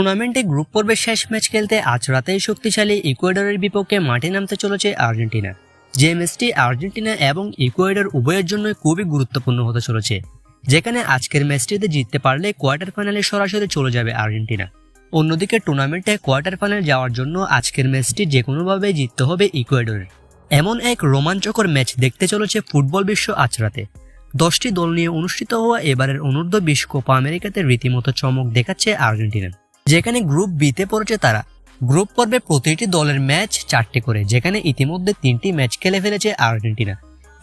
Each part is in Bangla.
টুর্নামেন্টে গ্রুপ পর্বের শেষ ম্যাচ খেলতে আজ রাতেই শক্তিশালী ইকুয়েডরের বিপক্ষে মাঠে নামতে চলেছে আর্জেন্টিনা। যে ম্যাচটি আর্জেন্টিনা এবং ইকুয়েডর উভয়ের জন্য খুবই গুরুত্বপূর্ণ হতে চলেছে, যেখানে আজকের ম্যাচটিতে জিততে পারলে কোয়ার্টার ফাইনালে সরাসরি চলে যাবে আর্জেন্টিনা। অন্যদিকে টুর্নামেন্টে কোয়ার্টার ফাইনাল যাওয়ার জন্য আজকের ম্যাচটি যে কোনোভাবে জিততে হবে ইকুয়েডরের। এমন এক রোমাঞ্চকর ম্যাচ দেখতে চলেছে ফুটবল বিশ্ব আজ রাতে। দশটি দল নিয়ে অনুষ্ঠিত হওয়া এবারের অনূর্ধ্ব বিশ কোপা আমেরিকাতে রীতিমতো চমক দেখাচ্ছে আর্জেন্টিনা। যেখানে গ্রুপ বিতে পড়েছে তারা। গ্রুপ পর্বে প্রতিটি দলের ম্যাচ চারটি করে, যেখানে ইতিমধ্যে তিনটি ম্যাচ খেলে ফেলেছে আর্জেন্টিনা।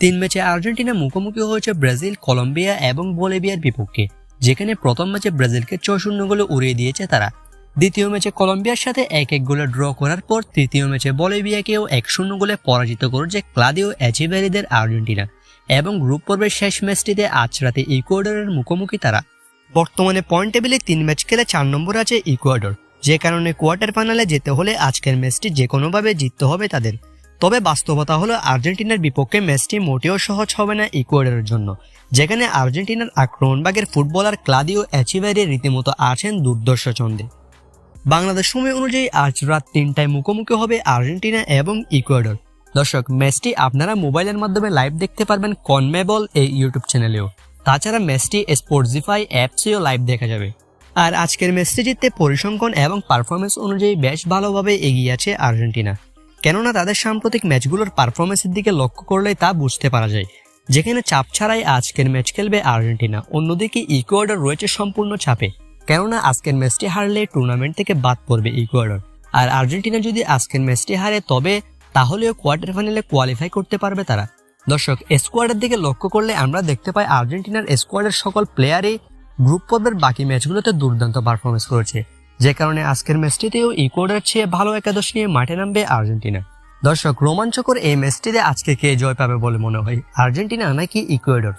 তিন ম্যাচে আর্জেন্টিনা মুখোমুখি হয়েছে ব্রাজিল, কলম্বিয়া এবং বলিভিয়ার বিপক্ষে, যেখানে প্রথম ম্যাচে ব্রাজিলকে ছয় শূন্য গোলে উড়িয়ে দিয়েছে তারা। দ্বিতীয় ম্যাচে কলম্বিয়ার সাথে এক এক গোলে ড্র করার পর তৃতীয় ম্যাচে বলিভিয়াকেও এক শূন্য গোলে পরাজিত করেছে ক্লাদিও অ্যাচিভেরিদের আর্জেন্টিনা। এবং গ্রুপ পর্বের শেষ ম্যাচটিতে আজ রাতে ইকুয়েডরের মুখোমুখি তারা। বর্তমানে পয়েন্ট টেবিলে তিন ম্যাচ খেলে চার নম্বর আছে ইকুয়েডর যে কারণে কোয়ার্টার ফাইনালে যেতে হলে আজকের ম্যাচটি যে কোনোভাবে জিততে হবে তাদের। তবে বাস্তবতা হলো আর্জেন্টিনার বিপক্ষে ম্যাচটি মোটেও সহজ হবে না ইকুয়েডরের জন্য। যেখানে আর্জেন্টিনার আক্রমণবাগের ফুটবলার ক্লাদিও অ্যাচিভারি রীতিমতো আছেন দুর্দর্শ ছন্দে। বাংলাদেশ সময় অনুযায়ী আজ রাত তিনটায় মুখোমুখি হবে আর্জেন্টিনা এবং ইকুয়েডর দর্শক ম্যাচটি আপনারা মোবাইলের মাধ্যমে লাইভ দেখতে পারবেন কনমেবল এই ইউটিউব চ্যানেলেও তাছাড়া ম্যাচটি স্পোর্টসিফাই অ্যাপসেও লাইভ দেখা যাবে। আর আজকের ম্যাচটি জিততে পরিসংখ্যান এবং পারফরমেন্স অনুযায়ী বেশ ভালোভাবে এগিয়ে আছে আর্জেন্টিনা। কেননা তাদের সাম্প্রতিক ম্যাচগুলোর পারফরমেন্সের দিকে লক্ষ্য করলে তা বুঝতে পারা যায়। যেখানে চাপ ছাড়াই আজকের ম্যাচ খেলবে আর্জেন্টিনা, অন্যদিকে ইকুয়েডর রয়েছে সম্পূর্ণ চাপে। কেননা আজকের ম্যাচটি হারলে টুর্নামেন্ট থেকে বাদ পড়বে ইকুয়েডর। আর আর্জেন্টিনা যদি আজকের ম্যাচটি হারে, তবে তাহলেও কোয়ার্টার ফাইনালে কোয়ালিফাই করতে পারবে তারা। দর্শক, স্কোয়াডের দিকে লক্ষ্য করলে আমরা দেখতে পাই আর্জেন্টিনার স্কোয়াডের সকল প্লেয়ারই গ্রুপ পর্বের বাকি ম্যাচগুলোতে দুর্দান্ত পারফরমেন্স করেছে। যে কারণে আজকের ম্যাচটিতেও ইকোয়াডের চেয়ে ভালো একাদশ নিয়ে মাঠে নামবে আর্জেন্টিনা। দর্শক, রোমাঞ্চকর এই ম্যাচটিতে আজকে কে জয় পাবে বলে মনে হয়? আর্জেন্টিনা নাকি ইকুয়েডর?